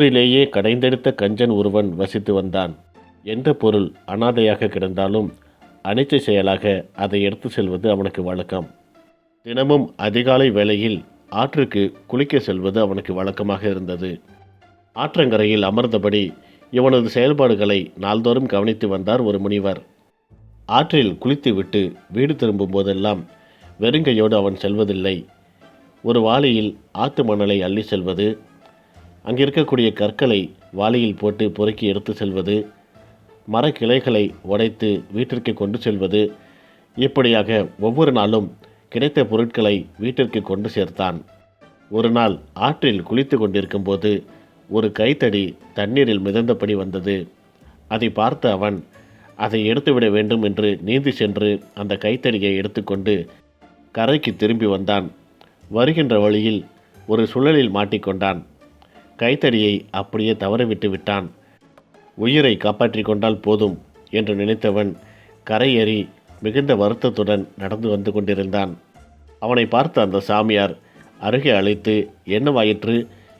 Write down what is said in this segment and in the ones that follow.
ஊரிலேயே கடைந்தெடுத்த கஞ்சன் ஒருவன் வசித்து வந்தான். எந்த பொருள் அனாதையாக கிடந்தாலும் அனைத்து செயலாக அதை எடுத்து செல்வது அவனுக்கு வழக்கம். தினமும் அதிகாலை வேளையில் ஆற்றுக்கு குளிக்க செல்வது அவனுக்கு வழக்கமாக இருந்தது. ஆற்றங்கரையில் அமர்ந்தபடி இவனது செயல்பாடுகளை நாள்தோறும் கவனித்து வந்தார் ஒரு முனிவர். ஆற்றில் குளித்துவிட்டு வீடு திரும்பும் போதெல்லாம் வெறுங்கையோடு அவன் செல்வதில்லை. ஒரு வாளியில் ஆத்து மணலை அள்ளி செல்வது அங்கே இருக்கக்கூடிய கற்களை வாளியில் போட்டு பொறுக்கி எடுத்து செல்வது மரக்கிளைகளை உடைத்து வீட்டிற்கு கொண்டு செல்வது இப்படியாக ஒவ்வொரு நாளும் கிடைத்த பொருட்களை வீட்டிற்கு கொண்டு சேர்த்தான். ஒரு நாள் ஆற்றில் குளித்து கொண்டிருக்கும்போது ஒரு கைத்தடி தண்ணீரில் மிதந்தபடி வந்தது. அதை பார்த்த அவன் அதை எடுத்துவிட வேண்டும் என்று நீந்தி சென்று அந்த கைத்தடியை எடுத்துக்கொண்டு கரைக்கு திரும்பி வந்தான். வருகின்ற வழியில் ஒரு சுழலில் மாட்டிக்கொண்டான். கைத்தடியை அப்படியே தவறவிட்டு விட்டான். உயிரை காப்பாற்றி கொண்டால் போதும் என்று நினைத்தவன் கரையேறி மிகுந்த வருத்தத்துடன் நடந்து வந்து கொண்டிருந்தான். அவனை பார்த்த அந்த சாமியார் அருகே அழைத்து என்னவாயிற்று?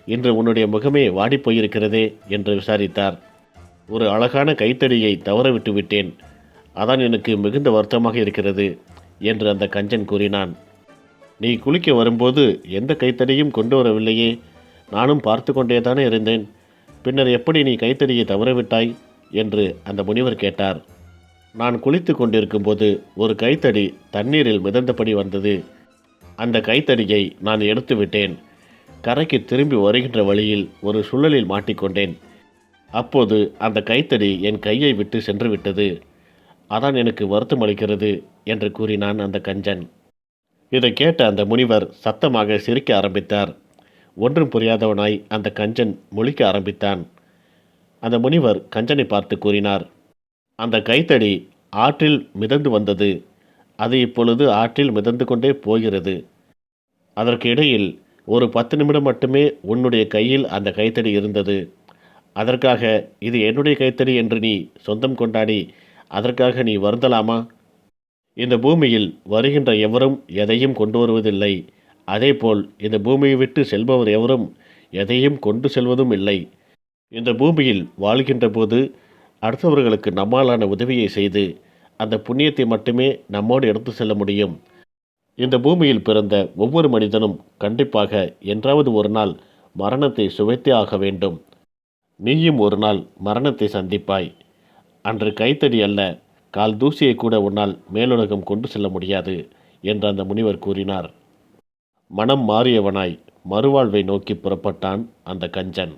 இன்று உன்னுடைய முகமே வாடிப்போயிருக்கிறதே என்று விசாரித்தார். ஒரு அழகான கைத்தடியை தவறவிட்டு விட்டேன். அதான் எனக்கு மிகுந்த வருத்தமாக இருக்கிறது என்று அந்த கஞ்சன் கூறினான். நீ குளிக்க வரும்போது எந்த கைத்தடியும் கொண்டு வரவில்லையே? நானும் பார்த்து கொண்டேதானே இருந்தேன். பின்னர் எப்படி நீ கைத்தடியை தவறவிட்டாய்? என்று அந்த முனிவர் கேட்டார். நான் குளித்து கொண்டிருக்கும்போது ஒரு கைத்தடி தண்ணீரில் மிதந்தபடி வந்தது. அந்த கைத்தடியை நான் எடுத்து விட்டேன். கரைக்கு திரும்பி வருகின்ற வழியில் ஒரு சுழலில் மாட்டிக்கொண்டேன். அப்போது அந்த கைத்தடி என் கையை விட்டு சென்று விட்டது அதான் எனக்கு வருத்தம் அளிக்கிறது என்று கூறினான் அந்த கஞ்சன். இதை கேட்ட அந்த முனிவர் சத்தமாக சிரிக்க ஆரம்பித்தார். ஒன்றும் புரியாதவனாய் அந்த கஞ்சன் முழிக்க ஆரம்பித்தான். அந்த முனிவர் கஞ்சனை பார்த்து கூறினார் அந்த கைத்தடி ஆற்றில் மிதந்து வந்தது. அது இப்பொழுது ஆற்றில் மிதந்து கொண்டே போகிறது. அதற்கு இடையில் ஒரு பத்து நிமிடம் மட்டுமே உன்னுடைய கையில் அந்த கைத்தடி இருந்தது. அதற்காக இது என்னுடைய கைத்தடி என்று நீ சொந்தம் கொண்டாடி அதற்காக நீ வருந்தலாமா? இந்த பூமியில் வருகின்ற எவரும் எதையும் கொண்டு வருவதில்லை. அதேபோல் இந்த பூமியை விட்டு செல்பவர் எவரும் எதையும் கொண்டு செல்வதும் இல்லை. இந்த பூமியில் வாழ்கின்ற போது அடுத்தவர்களுக்கு நம்மாலான உதவியை செய்து அந்த புண்ணியத்தை மட்டுமே நம்மோடு எடுத்து செல்ல முடியும். இந்த பூமியில் பிறந்த ஒவ்வொரு மனிதனும் கண்டிப்பாக என்றாவது ஒரு நாள் மரணத்தை சுவைத்தே ஆக வேண்டும். நீயும் ஒரு நாள் மரணத்தை சந்திப்பாய். அன்று கைத்தடி அல்ல கால் தூசியை கூட உன்னால் மேலுலகம் கொண்டு செல்ல முடியாது என்று அந்த முனிவர் கூறினார். மனம் மாறியவனாய் மறுவாழ்வை நோக்கி புறப்பட்டான் அந்த கஞ்சன்.